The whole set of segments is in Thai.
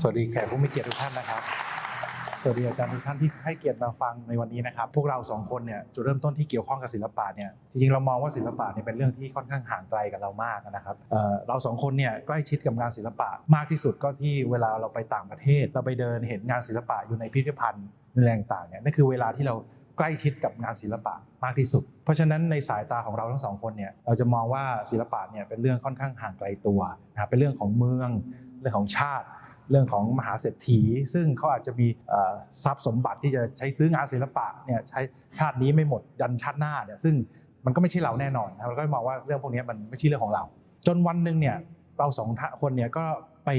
สวัสดีแขกผู้มีเกียรติทุกท่านนะครับ สวัสดีอาจารย์ทุกท่านที่ให้เกียรติมาฟังในวันนี้นะครับ พวกเราสองคนเนี่ยจุดเริ่มต้นที่เกี่ยวข้องกับศิลปะเนี่ยจริงๆเรามองว่าศิลปะเนี่ยเป็นเรื่องที่ค่อนข้างห่างไกลกับเรามากนะครับเเราสองคนเนี่ยใกล้ชิดกับงานศิลปะมากที่สุดก็ที่เวลาเราไปต่างประเทศ เราไปเดินเห็นงานศิลปะอยู่ในพิพิธภัณฑ์ในแหล่งต่างเนี่ยนั่นคือเวลาที่เราใกล้ชิดกับงานศิลปะมากที่สุด เพราะฉะนั้นในสายตาของเราทั้งสองคนเนี่ยเราจะมองว่าศิลปะเนี่ยเป็นเรื่องค่อนข้างห่างไกลตัวนะเป็นเรื่องของเมืองเรื่องของชาติ เรื่องของมหาเศรษฐี ซึ่งเขาอาจจะมีทรัพย์สมบัติที่จะใช้ซื้องานศิลปะเนี่ยใช้ชาตินี้ไม่หมดยันชาติหน้าเนี่ยซึ่งมันก็ไม่ใช่เราแน่นอนนะครับเราก็มองว่าเรื่องพวกนี้มันไม่ใช่เรื่องของเรา จนวันหนึ่งเนี่ยเราสองคนเนี่ยก็ไป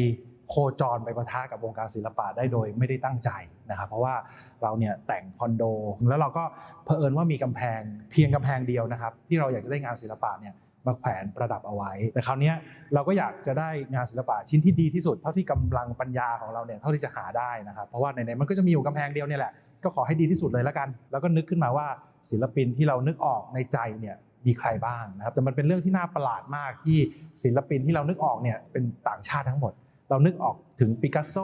โคจรไปประทะกับวงการศิลปะได้โดยไม่ได้ตั้งใจนะครับเพราะว่าเราเนี่ยแต่งคอนโด แล้วเราก็เผอิญว่ามีกำแพงเพียงกำแพงเดียวนะครับ ที่เราอยากจะได้งานศิลปะเนี่ย มาแขวนประดับเอาไว้ แต่คราวนี้เราก็อยากจะได้งานศิลปะชิ้นที่ดีที่สุดเท่าที่กำลังปัญญาของเราเนี่ยเท่าที่จะหาได้นะครับเพราะว่าไหนๆมันก็จะมีอยู่กำแพงเดียวเนี่ยแหละก็ขอให้ดีที่สุดเลยแล้วกัน แล้วก็นึกขึ้นมาว่าศิลปินที่เรานึกออกในใจเนี่ยมีใครบ้างนะครับแต่มันเป็นเรื่องที่น่าประหลาดมากที่ศิลปินที่เรานึกออกเนี่ยเป็นต่างชาติทั้งหมด เรานึกออกถึงปิกัสโซ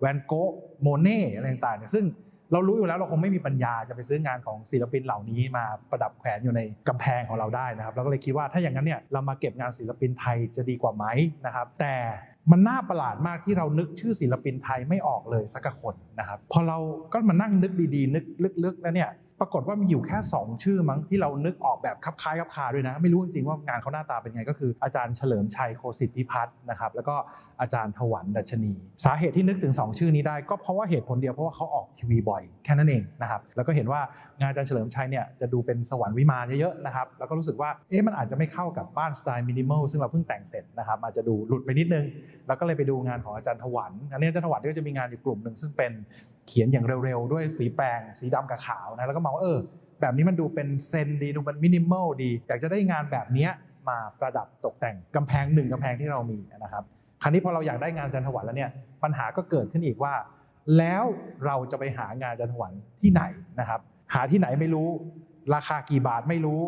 แวนโกะโมเน่อะไรต่างๆเนี่ยซึ่ง เรารู้อยู่แล้วเราคงไม่มีปัญญาจะไปซื้องานของศิลปินเหล่านี้มาประดับแขวนอยู่ในกำแพงของเราได้นะครับเราก็เลยคิดว่าถ้าอย่างนั้นเนี่ยเรามาเก็บงานศิลปินไทยจะดีกว่าไหมนะครับ แต่มันน่าประหลาดมากที่เรานึกชื่อศิลปินไทยไม่ออกเลยสักคนนะครับพอเราก็มานั่งนึกดีๆ นึกลึกๆแล้วเนี่ย ปรากฏว่ามีอยู่แค่ 2 ชื่อมั้งที่เรานึกออกแบบคับคล้ายคับคาด้วยนะ ไม่รู้จริงๆว่างานเขาหน้าตาเป็นไงก็คืออาจารย์เฉลิมชัยโคสิทธิพัฒน์นะครับแล้วก็อาจารย์ถวันดัชนี สาเหตุที่นึกถึง 2 ชื่อนี้ได้ ก็เพราะว่าเหตุผลเดียวเพราะว่าเขาออกทีวีบ่อยแค่นั้นเองนะครับแล้วก็เห็นว่างานอาจารย์เฉลิมชัยเนี่ยจะดูเป็นสวรรค์วิมานเยอะๆนะครับแล้วก็รู้สึกว่าเอ๊ะมันอาจจะไม่เข้ากับบ้านสไตล์มินิมอลซึ่งเราเพิ่งแต่งเสร็จนะครับอาจจะดูหลุดไปนิดนึง แล้วก็เลยไปดูงานของอาจารย์ถวันอันนี้อาจารย์ถวันก็จะมีงานอยู่กลุ่มหนึ่งซึ่งเป็นเขียนอย่างเร็วๆ ด้วยฝีแปรงสีดำกับขาวนะแล้วก็มองว่าเออแบบนี้มันดูเป็นเซนดีดูมันมินิมอลดี อยากจะได้งานแบบเนี้ยมาประดับตกแต่งกำแพงหนึ่งกำแพงที่เรามีนะครับคราวนี้พอเราอยากได้งานจันทวันแล้วเนี่ยปัญหาก็เกิดขึ้นอีกว่า แล้วเราจะไปหางานจันทวันที่ไหนนะครับ หาที่ไหนไม่รู้ ราคากี่บาทไม่รู้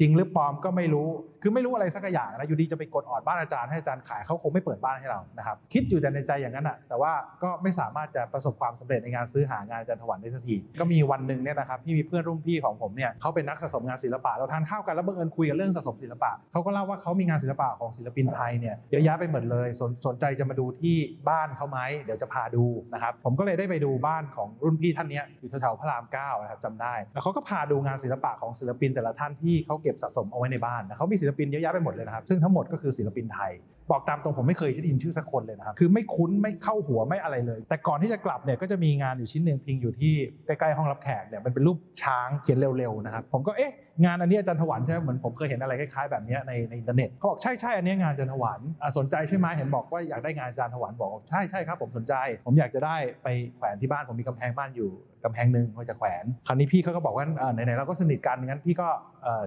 จริงหรือปลอมก็ไม่รู้ คือไม่รู้อะไรสักอย่างนะอยู่ดีจะไปกดออดบ้านอาจารย์ให้อาจารย์ขายเขาคงไม่เปิดบ้านให้เรานะครับคิดอยู่แต่ในใจอย่างนั้นอะแต่ว่าก็ไม่สามารถจะประสบความสำเร็จในงานซื้อหางานอาจารย์ถวันได้สักทีก็มีวันหนึ่งเนี่ยนะครับที่มีเพื่อนรุ่นพี่ของผมเนี่ยเขาเป็นนักสะสมงานศิลปะเราทานข้าวกันแล้วบังเอิญคุยกันเรื่องสะสมศิลปะเขาก็เล่าว่าเขามีงานศิลปะของศิลปินไทยเนี่ยเยอะแยะไปหมดเลยสนสนใจจะมาดูที่บ้านเขาไหมเดี๋ยวจะพาดูนะครับผมก็เลยได้ไปดูบ้านของรุ่นพี่ท่านนี้อยู่แถวๆพระรามเก้านะครับจำได้แล้วเขาก็พาดูงานศิลปะของศิลปินแต่ละท่านที่เขาเก็บสะสมเอาไว้ในบ้านนะเขามีศิลปินเยอะแยะไปหมดเลยนะครับ ซึ่งทั้งหมดก็คือศิลปินไทย บอกตามตรงผมไม่เคยได้ยินชื่อสักคนเลยนะครับ คือไม่คุ้นไม่เข้าหัวไม่อะไรเลย แต่ก่อนที่จะกลับเนี่ยก็จะมีงานอยู่ชิ้นหนึ่งพิงอยู่ที่ใกล้ๆห้องรับแขกเนี่ยมันเป็นรูปช้างเขียนเร็วๆนะครับผมก็เอ๊ะงานอันนี้อาจารย์ถวันใช่ไหมเหมือนผมเคยเห็นอะไรคล้ายๆแบบนี้ในในอินเทอร์เน็ตเขาบอกใช่ใช่อันนี้งานอาจารย์ถวันสนใจใช่ไหมเห็นบอกว่าอยากได้งานอาจารย์ถวันบอกใช่ใช่ครับผมสนใจ ผมอยากจะได้ไปแขวนที่บ้านผมมีกำแพงบ้านอยู่กำแพงหนึ่งผมจะแขวน คราวนี้พี่เขาก็บอกว่าไหนๆเราก็สนิทกันงั้นพี่ก็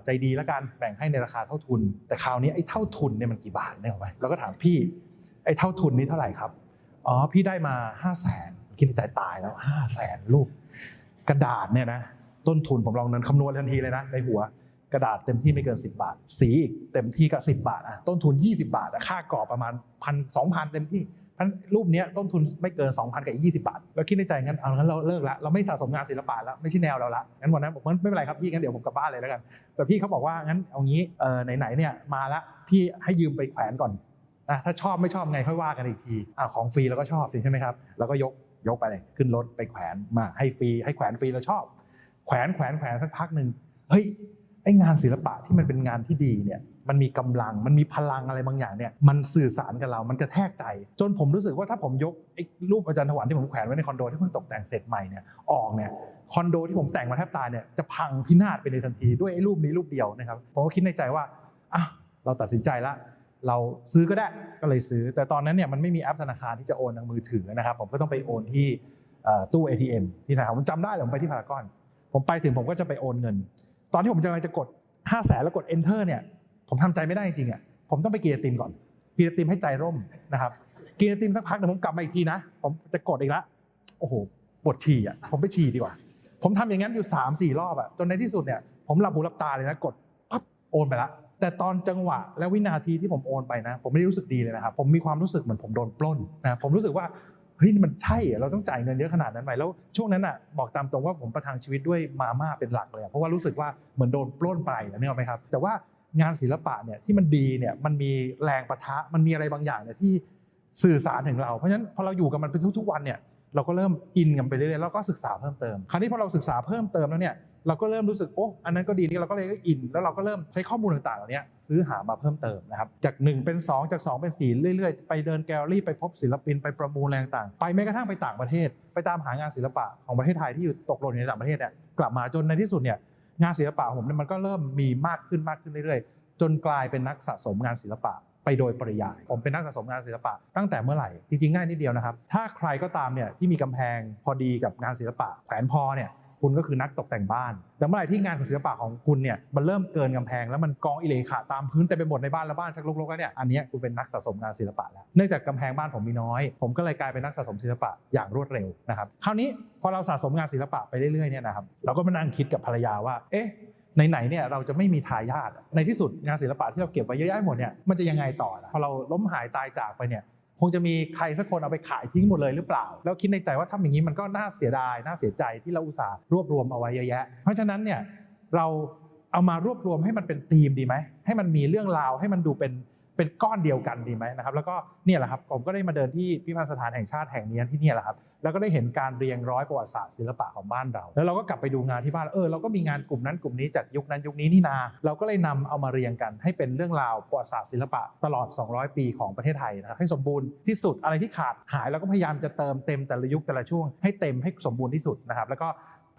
ใจดีแล้วกันแบ่งให้ในราคาเท่าทุน แต่คราวนี้ไอ้เท่าทุนเนี่ยมันกี่บาทเนี่ยหรอไหมเราก็ถามพี่ไอ้เท่าทุนนี้เท่าไหร่ครับ อ๋อพี่ได้มา5 0 0แสนคิดในใจตายแล้ว5 0 0แสนรูปกระดาษเนี่ยนะต้นทุนผมลองนั้นคำนวณทันทีเลยนะในหัวกระดาษเต็มที่ไม่เกิน 10 บาท สีอีกเต็มที่ก็10 บาทอะต้นทุน 20 บาทอะค่ากรอบประมาณพันสองพันเต็มที่ทั้นรูปเนี้ยต้นทุนไม่เกิน 2,000กับอีก20บาทแล้วคิดในใจงั้นเอางั้นเราเลิกละเราไม่สะสมงานศิลปะแล้วไม่ใช่แนวเราละงั้นวันนั้นผมไม่เป็นไรครับพี่งั้นเดี๋ยวผมกลับบ้านเลยแล้วกัน แต่พี่เขาบอกว่างั้นเอางี้เออไหนๆเนี่ยมาละพี่ให้ยืมไปแขวนก่อนะถ้าชอบไม่ชอบไงค่อยว่ากันอีกทีอะของฟรีเราก็ชอบใช่ไหมครับเราก็ยกยกไปเลยขึ้นรถไปแขวนมาให้ฟรีให้แขวนฟรีเราชอบ แขวนแขวนแขวนสักพักหนึ่งเฮ้ยไองานศิลปะที่มันเป็นงานที่ดีเนี่ยมันมีกำลังมันมีพลังอะไรบางอย่างเนี่ยมันสื่อสารกับเรา มันกระแทกใจ จนผมรู้สึกว่าถ้าผมยกไอ้รูปอาจารย์ถวันที่ผมแขวนไว้ในคอนโดที่เพิ่งตกแต่งเสร็จใหม่เนี่ยออกเนี่ยคอนโดที่ผมแต่งมาแทบตายเนี่ยจะพังพินาศไปในทันทีด้วยไอ้รูปนี้รูปเดียวนะครับผมก็คิดในใจว่าอะเราตัดสินใจละ เราซื้อก็ได้ก็เลยซื้อ แต่ตอนนั้นเนี่ยมันไม่มีแอปธนาคารที่จะโอนทางมือถือนะครับ ผมก็ต้องไปโอนที่เอ่อตู้ ATM ที่ธนาคารผมจำได้เลยผมไปที่พารากอนผมไปถึงผมก็จะไปโอนเงิน ตอนที่ผมกำลังจะกด5 0 0แสนแล้วกด enter เนี่ย ผมทำใจไม่ได้จริงอะผมต้องไปกินไอติมก่อนกินไอติมให้ใจร่มนะครับกินไอติมสักพักเดี๋ยวผมกลับมาอีกทีนะ ผมจะกดอีกละโอ้โหปวดฉี่อะผมไปฉี่ดีกว่า ผมทำอย่างนั้นอยู่3 4รอบอะจนในที่สุดเนี่ยผมหลับหูหลับตาเลยนะกดปั๊บโอนไปละ แต่ตอนจังหวะและวินาทีที่ผมโอนไปนะ ผมไม่ได้รู้สึกดีเลยนะครับผมมีความรู้สึกเหมือนผมโดนปล้นนะผมรู้สึกว่าเฮ้ยมันใช่เราต้องจ่ายเงินเยอะขนาดนั้นไหมแล้วช่วงนั้นอะบอกตามตรงว่าผมประทังชีวิตด้วยมาม่าเป็นหลักเลย เพราะว่ารู้สึกว่าเหมือนโดนปล้นไปอะนึกออกไหมครับ แต่ว่างานศิลปะเนี่ยที่มันดีเนี่ยมันมีแรงประทะมันมีอะไรบางอย่างเนี่ยที่สื่อสารถึงเราเพราะฉะนั้นพอเราอยู่กับมันเป็นทุกๆวันเนี่ย เราก็เริ่มอินกันไปเรื่อยๆแล้วก็ศึกษาเพิ่มเติม คราวนี้พอเราศึกษาเพิ่มเติมแล้วเนี่ยเราก็เริ่มรู้สึกโอ้อันนั้นก็ดีนี่เราก็เลยอิน แล้วเราก็เริ่มใช้ข้อมูลต่างๆเหล่านี้ซื้อหามาเพิ่มเติมนะครับจาก 1 เป็น 2 จาก 2 เป็น 4 เรื่อยๆ ไปเดินแกลเลอรี่ไปพบศิลปินไปประมูลอะไรต่างไปแม้กระทั่งไปต่างประเทศ ไปตามหางานศิลปะของประเทศไทยที่อยู่ตกหล่นอยู่ในต่างประเทศเนี่ยกลับมาจนในที่สุดเนี่ยงานศิลปะของผมเนี่ยมันก็เริ่มมีมากขึ้นมากขึ้นเรื่อยๆ จนกลายเป็นนักสะสมงานศิลปะ ไปโดยปริยาย ผมเป็นนักสะสมงานศิลปะ ตั้งแต่เมื่อไหร่ จริงๆง่ายนิดเดียวนะครับ ถ้าใครก็ตามเนี่ยที่มีกำแพงพอดีกับงานศิลปะ แขวนพอเนี่ยคุณก็คือนักตกแต่งบ้าน แต่เมื่อไหร่ที่งานของศิลปะของคุณเนี่ยมันเริ่มเกินกำแพงแล้วมันกองอิเลขะตามพื้นเต็มไปหมดในบ้านแล้วบ้านชักรกๆแล้วเนี่ยอันนี้คุณเป็นนักสะสมงานศิลปะแล้วเนื่องจากกำแพงบ้านผมมีน้อย ผมก็เลยกลายเป็นนักสะสมศิลปะอย่างรวดเร็วนะครับคราวนี้พอเราสะสมงานศิลปะไปเรื่อยๆเนี่ยนะครับเราก็มานั่งคิดกับภรรยาว่าเอ๊ะ ไหนๆเนี่ยเราจะไม่มีทายาทในที่สุดงานศิลปะที่เราเก็บไว้เยอะแยะหมดเนี่ยมันจะยังไงต่อล่ะพอเราล้มหายตายจากไปเนี่ยคงจะมีใครสักคนเอาไปขายทิ้งหมดเลยหรือเปล่า แล้วคิดในใจว่าทำอย่างนี้มันก็น่าเสียดาย น่าเสียใจที่เราอุตส่าห์รวบรวมเอาไว้เยอะแยะ เพราะฉะนั้นเนี่ยเราเอามารวบรวมให้มันเป็นธีมดีไหมให้มันมีเรื่องราวให้มันดูเป็น เป็นก้อนเดียวกันดีไหมนะครับ แล้วก็เนี่ยแหละครับผมก็ได้มาเดินที่พิพิธภัณฑ์สถานแห่งชาติแห่งนี้ที่เนี่ยแหละครับแล้วก็ได้เห็นการเรียงร้อยประวัติศาสตร์ศิลปะของบ้านเรา แล้วเราก็กลับไปดูงานที่บ้านเออเราก็มีงานกลุ่มนั้นกลุ่มนี้จากยุคนั้นยุคนี้นี่นา เราก็เลยนำเอามาเรียงกัน ให้เป็นเรื่องราวประวัติศาสตร์ศิลปะตลอด 200 ปีของประเทศไทยนะครับให้สมบูรณ์ที่สุดอะไรที่ขาดหายเราก็พยายามจะเติมเต็มแต่ละยุคแต่ละช่วงให้เต็มให้สมบูรณ์ที่สุดนะครับแล้วก็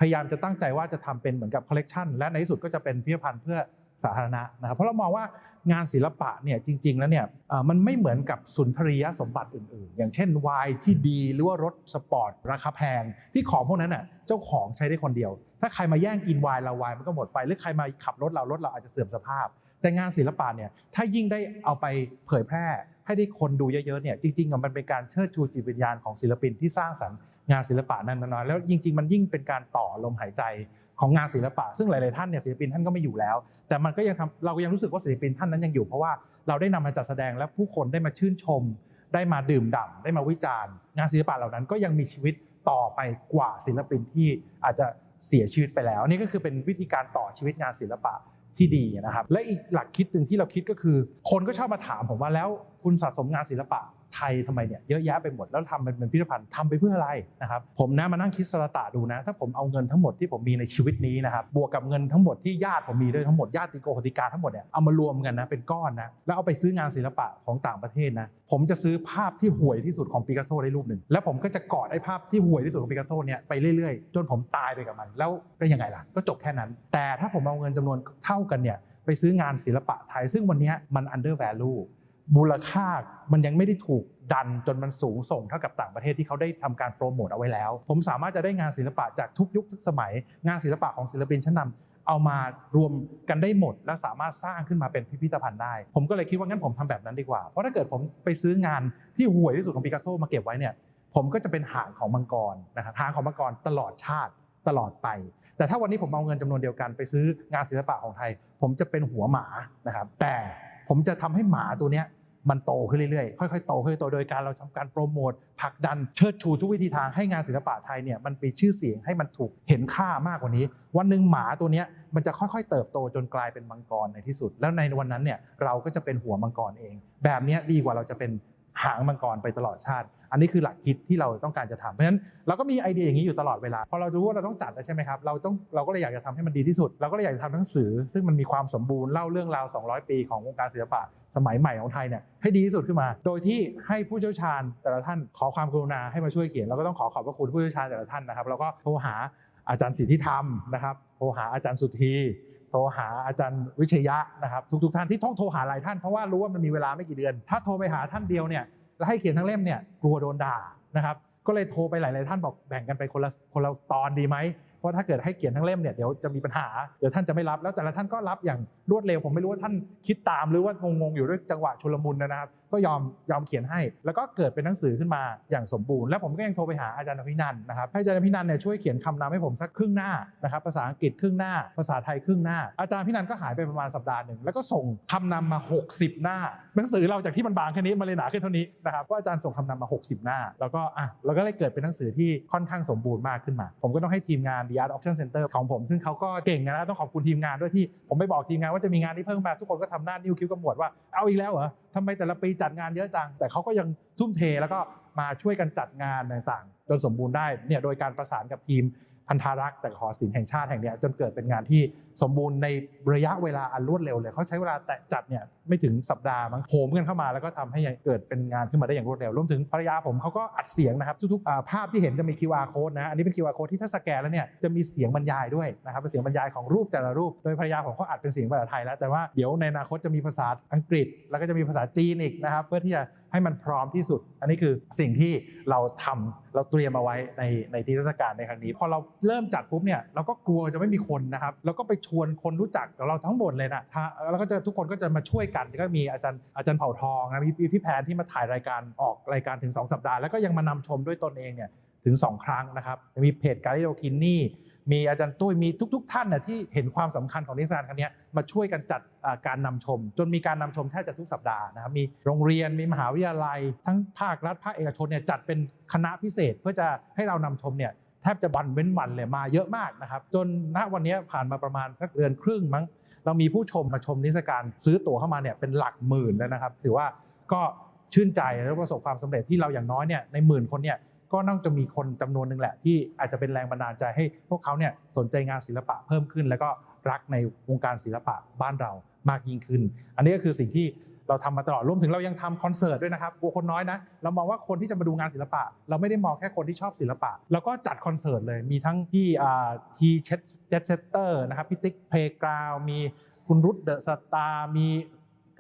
พยายามจะตั้งใจว่าจะทำเป็นเหมือนกับคอลเลกชันและในที่สุดก็จะเป็นพิพิธภัณฑ์เพื่อ สาธารณะนะครับเพราะเรามองว่างานศิลปะเนี่ยจริง ๆ แล้วเนี่ยมันไม่เหมือนกับสุนทรียสมบัติอื่นๆ อย่างเช่นไวน์ที่ดีหรือว่ารถสปอร์ตราคาแพงที่ของพวกนั้นน่ะเจ้าของใช้ได้คนเดียว ถ้าใครมาแย่งกินไวน์เราไวน์มันก็หมดไป หรือใครมาขับรถเรารถเราอาจจะเสื่อมสภาพ แต่งานศิลปะเนี่ยถ้ายิ่งได้เอาไปเผยแพร่ ให้ได้คนดูเยอะๆเนี่ยจริงๆมันเป็นการเชิดชูจิตวิญญาณของศิลปินที่สร้างสรรค์งานศิลปะนั้นน้อยๆแล้วจริง ๆ มันยิ่งเป็นการต่อลมหายใจ ของงานศิลปะ ซึ่งหลายๆท่านเนี่ยศิลปินท่านก็ไม่อยู่แล้ว แต่มันก็ยังทำเราก็ยังรู้สึกว่าศิลปินท่านนั้นยังอยู่ เพราะว่าเราได้นำมาจัดแสดงและผู้คนได้มาชื่นชม ได้มาดื่มด่ำได้มาวิจารณ์ งานศิลปะเหล่านั้นก็ยังมีชีวิตต่อไปกว่าศิลปินที่อาจจะเสียชีวิตไปแล้ว นี่ก็คือเป็นวิธีการต่อชีวิตงานศิลปะที่ดีนะครับ และอีกหลักคิดหนึ่งที่เราคิดก็คือ คนก็ชอบมาถามผมว่าแล้วคุณสะสมงานศิลปะ ไทยทำไมเนี่ยเยอะแยะไปหมดแล้วทำเป็นพิพิธภัณฑ์ทำไปเพื่ออะไรนะครับผมนะมานั่งคิดสระตะดูนะ ถ้าผมเอาเงินทั้งหมดที่ผมมีในชีวิตนี้นะครับบวกกับเงินทั้งหมดที่ญาติผมมีด้วยทั้งหมดญาติโกโหติกาทั้งหมดเนี่ยเอามารวมกันนะเป็นก้อนนะแล้วเอาไปซื้องานศิลปะของต่างประเทศนะผมจะซื้อภาพที่ห่วยที่สุดของปิกัสโซได้รูปหนึ่งแล้วผมก็จะกอดไอ้ภาพที่ห่วยที่สุดของปิกัสโซเนี่ยไปเรื่อยๆ จนผมตายไปกับมัน แล้วก็ยังไงล่ะ ก็จบแค่นั้น แต่ถ้าผมเอาเงินจำนวนเท่ากันเนี่ยไปซื้องานศิลปะไทยซึ่งวันนี้มัน under value มูลค่ามันยังไม่ได้ถูกดันจนมันสูงส่งเท่ากับต่างประเทศที่เขาได้ทำการโปรโมทเอาไว้แล้ว ผมสามารถจะได้งานศิลปะจากทุกยุคทุกสมัย งานศิลปะของศิลปินชั้นนำเอามารวมกันได้หมด และสามารถสร้างขึ้นมาเป็นพิพิธภัณฑ์ได้ ผมก็เลยคิดว่างั้นผมทำแบบนั้นดีกว่า เพราะถ้าเกิดผมไปซื้องานที่ห่วยที่สุดของปิกัสโซมาเก็บไว้เนี่ยผมก็จะเป็นหางของมังกรนะครับหางของมังกรตลอดชาติตลอดไป แต่ถ้าวันนี้ผมเอาเงินจำนวนเดียวกันไปซื้องานศิลปะของไทย ผมจะเป็นหัวหมานะครับแต่ผมจะทำให้หมาตัวเนี้ย มันโตขึ้นเรื่อยๆ ค่อยๆ โตค่อยๆโตโดยการเราทำการโปรโมทผลักดันเชิดชูทุกวิธีทางให้งานศิลปะไทยเนี่ยมันมีชื่อเสียงให้มันถูกเห็นค่ามากกว่านี้ วันหนึ่งหมาตัวเนี้ยมันจะค่อยๆ เติบโตจนกลายเป็นมังกรในที่สุด แล้วในวันนั้นเนี่ยเราก็จะเป็นหัวมังกรเอง แบบนี้ดีกว่าเราจะเป็นหางมังกรไปตลอดชาติ อันนี้คือหลักคิดที่เราต้องการจะทำเพราะฉะนั้นเราก็มีไอเดียอย่างนี้อยู่ตลอดเวลาพอเรารู้ว่าเราต้องจัดแล้วใช่ไหมครับเราต้องเราก็เลยอยากจะทำให้มันดีที่สุด เราก็เลยอยากจะทำหนังสือ ซึ่งมันมีความสมบูรณ์เล่าเรื่องราว 200 ปีของวงการศิลปะสมัยใหม่ของไทยเนี่ยให้ดีที่สุดขึ้นมา โดยที่ให้ผู้เชี่ยวชาญแต่ละท่านขอความกรุณาให้มาช่วยเขียนเราก็ต้องขอขอบพระคุณผู้เชี่ยวชาญแต่ละท่านนะครับแล้วก็โทรหาอาจารย์สิทธิธรรมนะครับโทรหาอาจารย์สุธีโทรหาอาจารย์วิชยะนะครับทุกๆท่านที่ต้องโทรหาหลายท่านเพราะว่ารู้ว่ามันมีเวลาไม่กี่เดือน ถ้าโทรไปหาท่านเดียวเนี่ย แล้วให้เขียนทั้งเล่มเนี่ยกลัวโดนด่านะครับก็เลยโทรไปหลาย ๆ ท่านบอกแบ่งกันไปคนละคนละตอนดีไหมเพราะถ้าเกิดให้เขียนทั้งเล่มเนี่ยเดี๋ยวจะมีปัญหาเดี๋ยวท่านจะไม่รับแล้วแต่ละท่านก็รับอย่างรวดเร็วผมไม่รู้ว่าท่านคิดตามหรือว่างง ๆ อยู่ด้วยจังหวะชุลมุนนะครับ ก็ยอมยอมเขียนให้ แล้วก็เกิดเป็นหนังสือขึ้นมาอย่างสมบูรณ์ แล้วผมก็ยังโทรไปหาอาจารย์อภินันนะครับให้อาจารย์อภินันเนี่ยช่วยเขียนคำนำให้ผมสักครึ่งหน้านะครับภาษาอังกฤษครึ่งหน้า ภาษาไทยครึ่งหน้า อาจารย์อภินันก็หายไปประมาณสัปดาห์หนึ่งแล้วก็ส่งคำนำมา 60 หน้า หนังสือเราจากที่มันบางแค่นี้มาเลยหนาขึ้นเท่านี้นะครับว่าอาจารย์ส่งคำนำมา 60 หน้า แล้วก็อะเราก็เลยเกิดเป็นหนังสือที่ค่อนข้างสมบูรณ์มากขึ้นมา ผมก็ต้องให้ทีมงาน The Art Auction Center ของผมซึ่งเขาก็เก่งนะต้องขอบคุณทีมงานด้วยที่ผมไปบอกทีมงานว่าจะมีงานที่เพิ่มมาทุกคนก็ทำหน้านิ้วคิ้วกระหมวดว่าเอาอีกแล้วเหรอทำไมแต่ละปีจัดงานเยอะจัง แต่เขาก็ยังทุ่มเทแล้วก็มาช่วยกันจัดงานต่างๆ จนสมบูรณ์ได้เนี่ยโดยการประสานกับทีม พันธารักษ์จากหอศิลป์แห่งชาติแห่งนี้จนเกิดเป็นงานที่สมบูรณ์ในระยะเวลาอันรวดเร็วเลยเขาใช้เวลาแต่จัดเนี่ยไม่ถึงสัปดาห์มั้งโหมกันเข้ามาแล้วก็ทำให้เกิดเป็นงานขึ้นมาได้อย่างรวดเร็วรวมถึงภรรยาผมเขาก็อัดเสียงนะครับทุกๆภาพที่เห็นจะมี QR code นะอันนี้เป็น QR code ที่ถ้าสแกนแล้วเนี่ยจะมีเสียงบรรยายด้วยนะครับเป็นเสียงบรรยายของรูปแต่ละรูป โดยภรรยาผมเขาอัดเป็นเสียงภาษาไทยแล้วแต่ว่าเดี๋ยวในอนาคตจะมีภาษาอังกฤษ แล้วก็จะมีภาษาจีนอีกนะครับเพื่อที่จะ ให้มันพร้อมที่สุด อันนี้คือสิ่งที่เราทำเราเตรียมเอาไว้ในในที่เทศกาลในครั้งนี้ พอเราเริ่มจัดปุ๊บเนี่ยเราก็กลัวจะไม่มีคนนะครับแล้วก็ไปชวนคนรู้จักเราทั้งหมดเลยนะแล้วก็จะทุกคนก็จะมาช่วยกันก็มีอาจารย์อาจารย์เผ่าทองนะมีพี่พี่แพนที่มาถ่ายรายการออกรายการถึง 2 สัปดาห์ แล้วก็ยังมานำชมด้วยตนเองเนี่ยถึง 2 ครั้งนะครับมีเพจการิโอคินนี่ มีอาจารย์ตุ้ยมีทุก ๆ ท่านน่ะที่เห็นความสำคัญของนิทรรศการครั้งนี้มาช่วยกันจัดการนำชม จนมีการนำชมแทบจะทุกสัปดาห์นะครับมีโรงเรียนมีมหาวิทยาลัย ทั้งภาครัฐภาคเอกชนเนี่ยจัดเป็นคณะพิเศษเพื่อจะให้เรานำชมเนี่ยแทบจะวันเว้นวันเลยมาเยอะมากนะครับจนณวันนี้ผ่านมาประมาณสักเดือนครึ่งมั้งเรามีผู้ชมมาชมนิทรรศการซื้อตั๋วเข้ามาเนี่ยเป็นหลักหมื่นแล้วนะครับ ถือว่าก็ชื่นใจและประสบความสำเร็จที่เราอย่างน้อยเนี่ยในหมื่นคนเนี่ย ก็น่าจะมีคนจำนวนหนึ่งแหละ ที่อาจจะเป็นแรงบันดาลใจให้พวกเขาเนี่ยสนใจงานศิลปะเพิ่มขึ้น แล้วก็รักในวงการศิลปะบ้านเรามากยิ่งขึ้น อันนี้ก็คือสิ่งที่เราทำมาตลอดรวมถึงเรายังทำคอนเสิร์ตด้วยนะครับกลัวคนน้อยนะ เรามองว่าคนที่จะมาดูงานศิลปะ เราไม่ได้มองแค่คนที่ชอบศิลปะเราก็จัดคอนเสิร์ตเลย มีทั้งที่ทีเชเจสเตอร์นะครับพี่ติ๊กเพลกราวมีคุณรุตเดอะสตาร์มี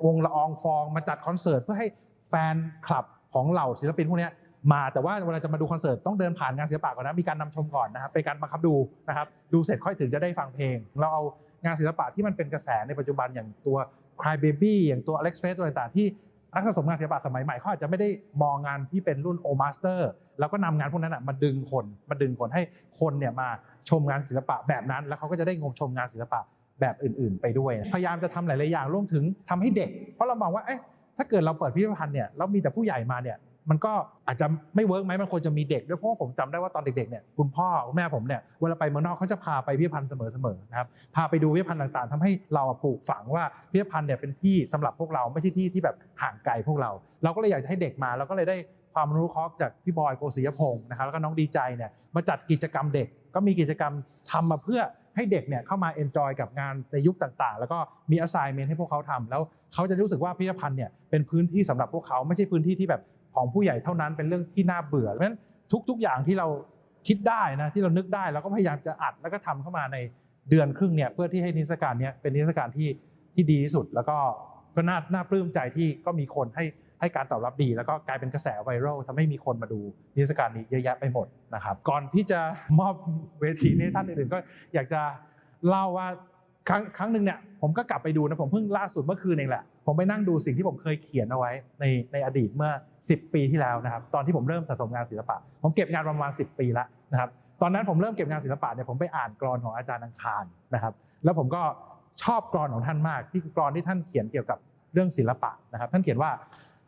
วงละอองฟองมาจัดคอนเสิร์ตเพื่อให้แฟนคลับของเหล่าศิลปินพวกนี้ มาแต่ว่าเวลาจะมาดูคอนเสิร์ตต้องเดินผ่านงานศิลปะก่อนนะมีการนำชมก่อนนะครับเป็นการบังคับดูนะครับดูเสร็จค่อยถึงจะได้ฟังเพลง เราเอางานศิลปะที่มันเป็นกระแสในปัจจุบันอย่างตัว Cry Baby อย่างตัว Alex Face ตัวต่างๆที่นักสะสมงานศิลปะสมัยใหม่เขาอาจจะไม่ได้มองงานที่เป็นรุ่น O Master แล้วก็นำงานพวกนั้นมาดึงคนมาดึงคนให้คนเนี่ยมาชมงานศิลปะแบบนั้น แล้วเขาก็จะได้งมชมงานศิลปะแบบอื่น ๆ ไปด้วย พยายามจะทำหลาย ๆ อย่างรวมถึงทำให้เด็ก เพราะเรามองว่าเอ๊ะถ้าเกิดเราเปิดพิพิธภัณฑ์เนี่ยแล้วมีแต่ผู้ใหญ่มาเนี่ย มันก็อาจจะไม่เวิร์กไหมมันควรจะมีเด็กด้วยเพราะผมจำได้ว่าตอนเด็กๆเนี่ยคุณพ่อคุณแม่ผมเนี่ยเวลาไปเมืองนอกเขาจะพาไปพิพิธภัณฑ์เสมอๆนะครับพาไปดูพิพิธภัณฑ์ต่างๆทำให้เราปลูกฝังว่าพิพิธภัณฑ์เนี่ยเป็นที่สำหรับพวกเราไม่ใช่ที่ที่แบบห่างไกลพวกเรา เราก็เลยอยากจะให้เด็กมาเราก็เลยได้ความรู้เคราะจากพี่บอยโกศิยพงศ์นะครับแล้วก็น้องดีใจเนี่ยมาจัดกิจกรรมเด็กก็มีกิจกรรมทำมาเพื่อให้เด็กเนี่ยเข้ามาเอนจอยกับงานในยุคต่างๆ แล้วก็มี assignment ให้พวกเขาทำแล้วเขาจะรู้สึกว่าพิพิธภัณฑ์เนี่ยเป็นพื้นที่สำหรับพวกเขาไม่ใช่พื้นที่ที่แบบ ของผู้ใหญ่เท่านั้นเป็นเรื่องที่น่าเบื่อเพราะฉะนั้นทุก ๆอย่างที่เราคิดได้นะที่เรานึกได้เราก็พยายามจะอัดแล้วก็ทำเข้ามาในเดือนครึ่งเนี่ยเพื่อที่ให้นิทรรศการเนี้ยเป็นนิทรรศการที่ที่ดีที่สุด แล้วก็ก็น่าน่าปลื้มใจที่ก็มีคนให้ให้การตอบรับดี แล้วก็กลายเป็นกระแสไวรัลทำให้มีคนมาดูนิทรรศการนี้เยอะแยะไปหมดนะครับ ก่อนที่จะมอบเวทีนี้ท่านอื่นๆก็อยากจะเล่าว่าครั้งครั้งหนึ่งเนี่ยผมก็กลับไปดูนะผมเพิ่งล่าสุดเมื่อคืนเองแหละ ผมไปนั่งดูสิ่งที่ผมเคยเขียนเอาไว้ในในอดีตเมื่อ 10 ปีที่แล้วนะครับ ตอนที่ผมเริ่มสะสมงานศิลปะ ผมเก็บงานประมาณ 10 ปีแล้วนะครับ ตอนนั้นผมเริ่มเก็บงานศิลปะเนี่ยผมไปอ่านกรอนของอาจารย์อังคารนะครับ แล้วผมก็ชอบกรอนของท่านมาก ที่กรอนที่ท่านเขียนเกี่ยวกับเรื่องศิลปะนะครับ ท่านเขียนว่า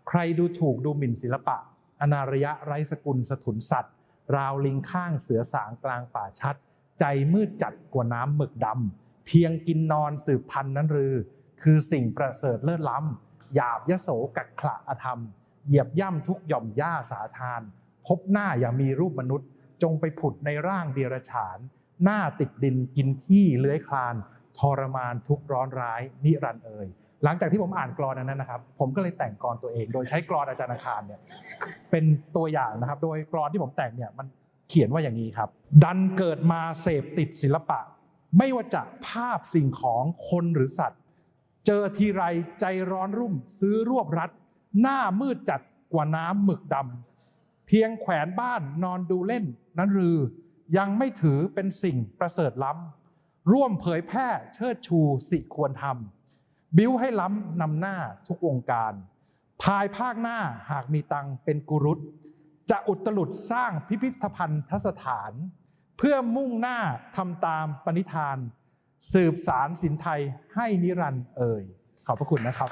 ใครดูถูกดูหมิ่นศิลปะ อนาระยะไร้สกุลสถุนสัตว์ ราวลิงข้างเสือสางกลางป่าชัด ใจมืดจัดกว่าน้ำหมึกดำเพียงกินนอนสืบพันธุ์นั้นรือ คือสิ่งประเสริฐเลิศล้ำหยาบยโสกักขระอธรรม เหยียบย่ำทุกหย่อมหญ้าสาทาน พบหน้าอย่ามีรูปมนุษย์ จงไปผุดในร่างเดียรฉาน หน้าติดดินกินที่เลื้อยคลาน ทรมานทุกร้อนร้าย นิรันเอ่ยหลังจากที่ผมอ่านกรอนนั้นนะครับ ผมก็เลยแต่งกรอนตัวเอง โดยใช้กรอนอาจารย์อังคารเนี่ยเป็นตัวอย่างนะครับ โดยกรอนที่ผมแต่งเนี่ยมันเขียนว่าอย่างนี้ครับ ดันเกิดมาเสพติดศิลปะ ไม่ว่าจะภาพสิ่งของคนหรือสัตว์ เจอทีไรใจร้อนรุ่มซื้อรวบรัด หน้ามืดจัดกว่าน้ำหมึกดำเพียงแขวนบ้านนอนดูเล่น นั้นรือยังไม่ถือเป็นสิ่งประเสริฐล้ำร่วมเผยแพร่เชิดชูสิควรทำบิ้วให้ล้ำนำหน้าทุกวงการ ภายภาคหน้าหากมีตังเป็นกุรุตจะอุตลุดสร้างพิพิธภัณฑสถาน เพื่อมุ่งหน้าทำตามปณิธาน สืบสารสินไทยให้นิรันดร์เอ่ยขอบพระคุณนะครับ